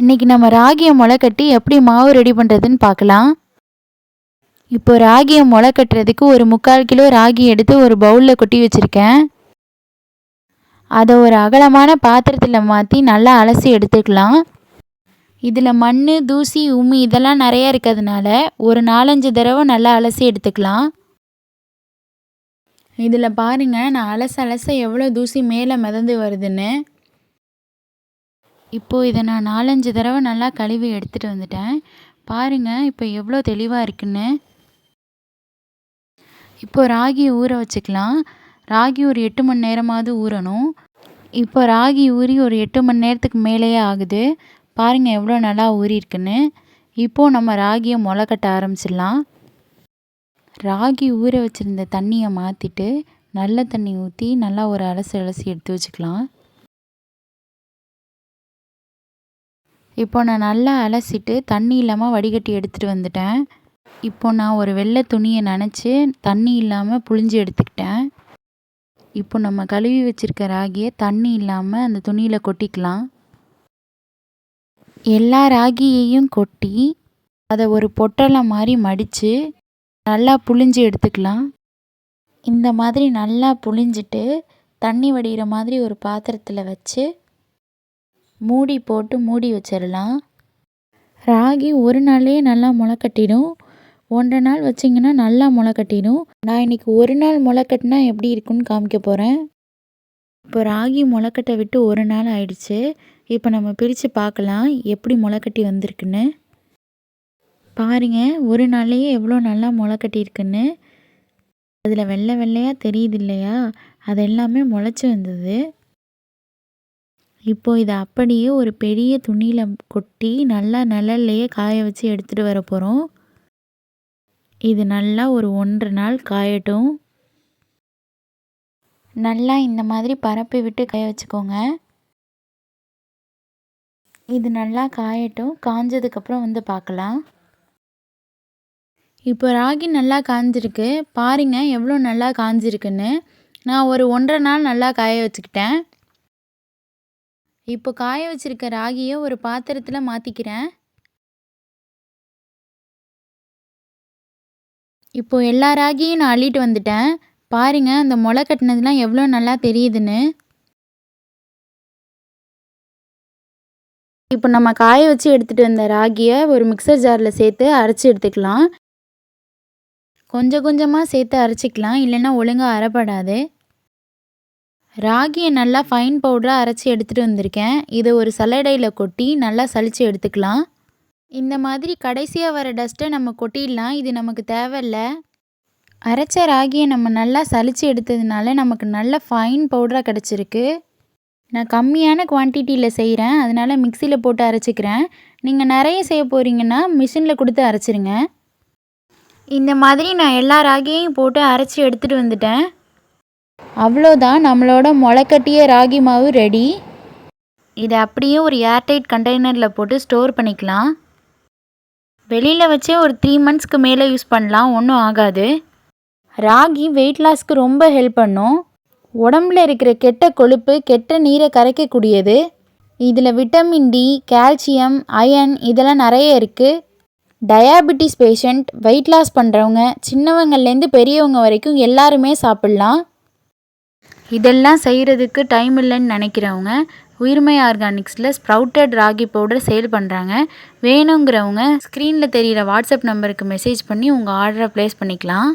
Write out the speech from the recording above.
இன்றைக்கி நம்ம ராகியை முளை கட்டி எப்படி மாவு ரெடி பண்ணுறதுன்னு பார்க்கலாம். இப்போ ராகியை முளை கட்டுறதுக்கு ஒரு முக்கால் கிலோ ராகி எடுத்து ஒரு பவுலில் கொட்டி வச்சுருக்கேன். அதை ஒரு அகலமான பாத்திரத்தில் மாற்றி நல்லா அலசி எடுத்துக்கலாம். இதில் மண் தூசி உமி இதெல்லாம் நிறையா இருக்கிறதுனால ஒரு நாலஞ்சு தடவை நல்லா அலசி எடுத்துக்கலாம். இதில் பாருங்கள் நான் அலச அலச எவ்வளோ தூசி மேலே மிதந்து வருதுன்னு. இப்போது இதை நான் நாலஞ்சு தடவை நல்லா கழுவி எடுத்துகிட்டு வந்துட்டேன். பாருங்கள் இப்போ எவ்வளோ தெளிவாக இருக்குன்னு. இப்போ ராகி ஊற வச்சுக்கலாம். ராகி ஒரு எட்டு மணி நேரமாவது ஊறணும். இப்போ ராகி ஊறி ஒரு எட்டு மணி நேரத்துக்கு மேலேயே ஆகுது. பாருங்கள் எவ்வளோ நல்லா ஊறியிருக்குன்னு இப்போது நம்ம ராகியை முளை கட்ட ஆரம்பிச்சிடலாம். ராகி ஊற வச்சுருந்த தண்ணியை மாற்றிட்டு நல்ல தண்ணி ஊற்றி நல்லா ஒரு அலசி அலசி எடுத்து வச்சுக்கலாம். இப்போ நான் நல்லா அலசிட்டு தண்ணி இல்லாமல் வடிகட்டி எடுத்துகிட்டு வந்துட்டேன். இப்போ நான் ஒரு வெள்ளை துணியை நனைச்சி தண்ணி இல்லாமல் புழிஞ்சு எடுத்துக்கிட்டேன். இப்போ நம்ம கழுவி வச்சுருக்க ராகியை தண்ணி இல்லாமல் அந்த துணியில் கொட்டிக்கலாம். எல்லா ராகியையும் கொட்டி அதை ஒரு பொட்டலை மாதிரி மடித்து நல்லா புழிஞ்சு எடுத்துக்கலாம். இந்த மாதிரி நல்லா புழிஞ்சிட்டு தண்ணி வடிகிற மாதிரி ஒரு பாத்திரத்தில் வச்சு மூடி போட்டு மூடி வச்சிடலாம் ராகி ஒரு நாள்லேயே நல்லா முளைக்கட்டிடும். ஒன்றரை நாள் வச்சிங்கன்னா நல்லா முளைக்கட்டிடும். நான் இன்றைக்கி ஒரு நாள் முளை கட்டினா எப்படி இருக்குன்னு காமிக்க போகிறேன் இப்போ ராகி முளைக்கட்டை விட்டு ஒரு நாள் ஆயிடுச்சு. இப்போ நம்ம பிரித்து பார்க்கலாம் எப்படி முளைக்கட்டி வந்திருக்குன்னு. பாருங்கள் ஒரு நாள்லேயே எவ்வளோ நல்லா முளை கட்டியிருக்குன்னு அதில் வெள்ளை வெள்ளையாக தெரியுது இல்லையா? அது எல்லாமே முளைச்சி வந்தது. இப்போ இதை அப்படியே ஒரு பெரிய துணியில் கொட்டி நல்லா நிழல்லையே காய வச்சு எடுத்துகிட்டு வர போகிறோம் இது நல்லா ஒரு ஒன்று நாள் காயட்டும். நல்லா இந்த மாதிரி பரப்பி விட்டு காய வச்சுக்கோங்க. இது நல்லா காயட்டும். காஞ்சதுக்கப்புறம் வந்து பார்க்கலாம் இப்போ ராகி நல்லா காஞ்சிருக்கு. பாருங்கள் எவ்வளோ நல்லா காஞ்சிருக்குன்னு. நான் ஒரு ஒன்றரை நாள் நல்லா காய வச்சுக்கிட்டேன். இப்போ காய வச்சிருக்க ராகியை ஒரு பாத்திரத்தில் மாற்றிக்கிறேன் இப்போ எல்லா ராகியும் நான் அள்ளிட்டு வந்துட்டேன். பாருங்க அந்த முளை கட்டினதுலாம் எவ்வளோ நல்லா தெரியுதுன்னு. இப்போ நம்ம காய வச்சு எடுத்துகிட்டு வந்த ராகியை ஒரு மிக்சர் ஜாரில் சேர்த்து அரைச்சி எடுத்துக்கலாம். கொஞ்சம் கொஞ்சமாக சேர்த்து அரைச்சிக்கலாம் இல்லைன்னா ஒழுங்காக அரைப்படாது. ராகியை நல்லா ஃபைன் பவுடராக அரைச்சி எடுத்துகிட்டு வந்திருக்கேன். இதை ஒரு சல்லடையில் கொட்டி நல்லா சலித்து எடுத்துக்கலாம். இந்த மாதிரி கடைசியாக வர டஸ்ட்டை நம்ம கொட்டிடலாம். இது நமக்கு தேவையில்ல. அரைச்ச ராகியை நம்ம நல்லா சலித்து எடுத்ததுனால நமக்கு நல்ல ஃபைன் பவுடராக கிடச்சிருக்கு. நான் கம்மியான குவான்டிட்டியில் செய்கிறேன் அதனால் மிக்சியில் போட்டு அரைச்சிக்கிறேன். நீங்கள் நிறைய செய்ய போகிறீங்கன்னா மிஷினில் கொடுத்து அரைச்சிருங்க. இந்த மாதிரி நான் எல்லா ராகியையும் போட்டு அரைச்சி எடுத்துகிட்டு வந்துட்டேன். அவ்வளோதான் நம்மளோட முளைக்கட்டிய ராகி மாவு ரெடி இதை அப்படியே ஒரு ஏர்டைட் கண்டெய்னரில் போட்டு ஸ்டோர் பண்ணிக்கலாம். வெளியில் வச்சே ஒரு த்ரீ மந்த்ஸ்க்கு மேலே யூஸ் பண்ணலாம் ஒன்றும் ஆகாது. ராகி வெயிட் லாஸ்க்கு ரொம்ப ஹெல்ப் பண்ணும். உடம்புல இருக்கிற கெட்ட கொழுப்பு கெட்ட நீரை கரைக்கக்கூடியது. இதில் விட்டமின் டி கால்சியம் அயன் இதெல்லாம் நிறைய இருக்குது டயாபிட்டிஸ் பேஷண்ட் வெயிட் லாஸ் பண்ணுறவங்க சின்னவங்கள்லேருந்து பெரியவங்க வரைக்கும் எல்லாருமே சாப்பிட்லாம். இதெல்லாம் செய்கிறதுக்கு டைம் இல்லைன்னு நினைக்கிறவங்க உயிர்மை ஆர்கானிக்ஸில் ஸ்ப்ரவுட்டட் ராகி பவுடர் சேல் பண்ணுறாங்க வேணுங்கிறவங்க ஸ்க்ரீனில் தெரிகிற வாட்ஸ்அப் நம்பருக்கு மெசேஜ் பண்ணி உங்கள் ஆர்டரை ப்ளேஸ் பண்ணிக்கலாம்.